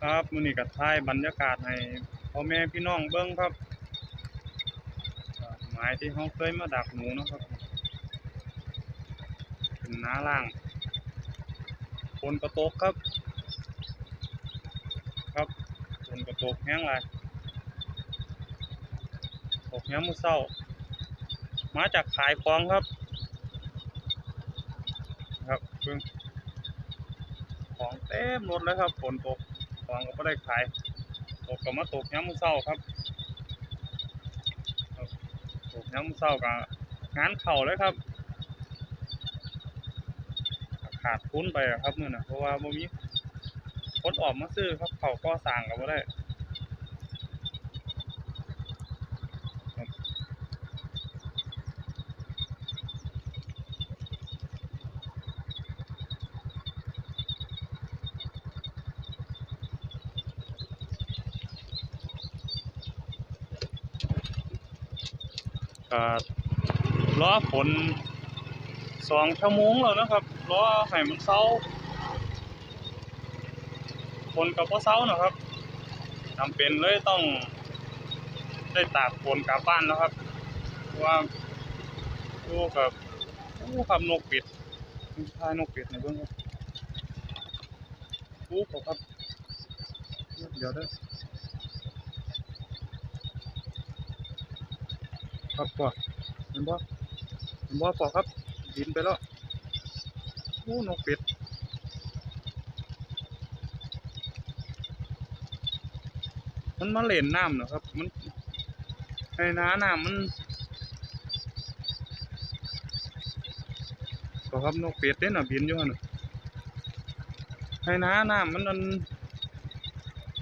ครับมือนี้ก็ถ่ายบรรยากาศให้พ่อแม่พี่น้องเบิ่งครับหมายที่เฮาเคยมาดักหนูนะครับเป็นน้าล่างฝนก็ตกครับ ครับฝนก็ตกแห้งหลยตกยามมื้อเช้า มาจากขายของครับ ครับเบิ่งของเต็มรถเลยครับฝนตก ของก็ไม่ได้ขายตกก็มาตกย้ำมือเศร้าครับตกย้ำมือเศร้ากับงานเข่าเลยครับ ขาดทุนไปครับมื้อน่ะเพราะว่าบ่มีคนออกมาซื้อครับเขาก็สั่งกับ่ได้ ก็รอฝนสองชั่วโมงแล้วนะครับรอให้มันเซาฝนก็บ่เซานะครับจำเป็นเลยต้องได้ตากฝนกลับบ้านแล้วครับว่าดูกับอู้ครับนกเป็ดทายนกเป็ดในเบิ่งครับอู้เขาครับเดี๋ยวเด้อ ครับพ่อเห็นบ่เห็นบ่พ่อครับ บินไปแล้วอู้นกเป็ดมันมาเล่นน้ำเนอะครับ มันในน้าน้ำมันก็ครับนกเป็ดเด้น่ะบินอยู่หั่นน่ะในน้าน้ำมันมัน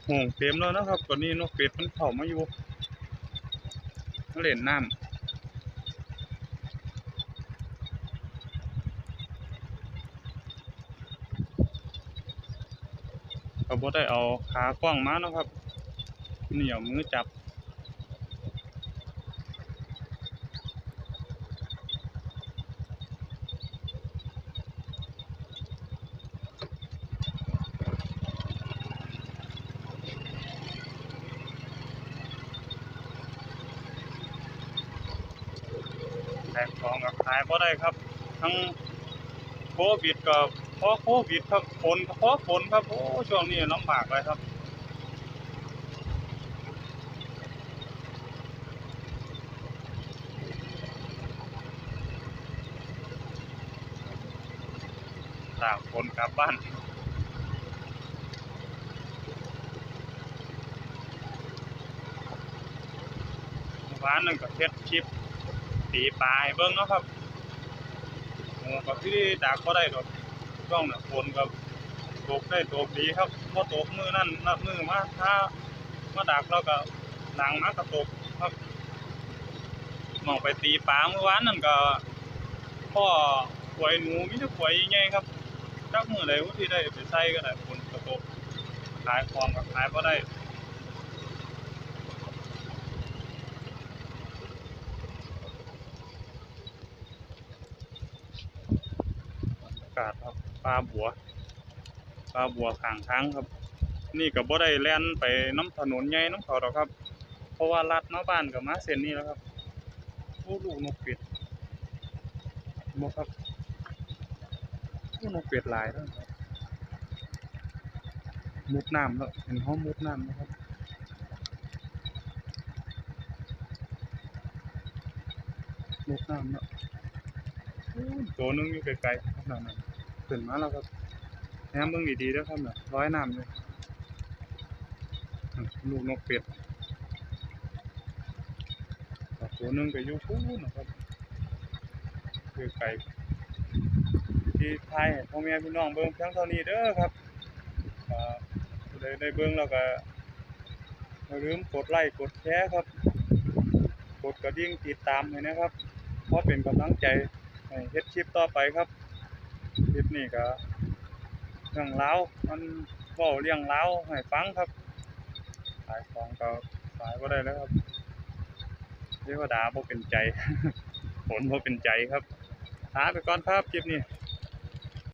ห่วงเต็มแล้วนะครับตอนนี้นกเป็ดมันเข้ามาอยู่มาเล่นน้ำ ก็บ่ได้เอาขากว้างมาเนาะครับนี่เอามือจับแตกของกับขายบ่ได้ครับ ทั้งโควิดกับ พราะโควิดครับฝนเพราะฝนครับโอ้ช่วงนี้ลำบากเลยครับตากฝนกลับบ้านเมื่อวานนึงก็เฮ็ดคลิปตีปลาให้เบิ่งเนาะครับโอ้ก็ที่ดักบ่ได้ดอก ช่วงน่ะฝนก็ตกได้ตกดีครับบ่ตกมือนั่นนับมือมาถ้ามาดักแล้วก็หลังมาก็ตกครับมองไปตีปลาเมื่อวานนั่นก็พ่อหวยหนูมีแต่หวยใหญ่ครับจักมือใดว่าที่ได้ไปใส่ก็ได้ฝนก็ตกขายของก็ขายบ่ได้อากาศครับ ปลาบัว ปลาบัวข้างทางครับ นี่ก็บ่ได้แล่นไปน้ำถนนใหญ่น้ำเขาดอกครับ เพราะว่าลัดมาบ้านก็มาเส้นนี้แล้วครับโอ้ลูกนกเป็ดบ่ครับโอ้นกเป็ดหลายแล้วครับมุดน้ำแล้วเห็นห้องมุดน้ำนะครับมุดน้ำแล้วโตัวนึงอยู่ไกลๆครับนั่น ขึ้นมาแล้วครับแหมเบิ่งดีๆเด้อครับน่ะร้อยน้ำเลยลูกนกเป็ดตัวหนึงก็อยู่ฟู้นะครับอยู่ไกลที่ไทยพ่อแม่พี่น้องเบิ่งเพียงเท่านี้เด้อครับใดได้เบิ่งแล้วก็อย่าลืมกดไลค์กดแชร์ครับ กดกระดิ่งติดตามให้นะครับ เพราะเป็นกำลังใจให้เฮ็ดคลิปต่อไปครับ คลิปนี้ก็เรื่องรามันเว้าเรื่องราให้ฟังครับขายของก็ขายบ่ได้แล้วครับเรียกว่าดาบ่เป็นใจ ผลบ่เป็นใจครับหาไปก่อนครับคลิปนี้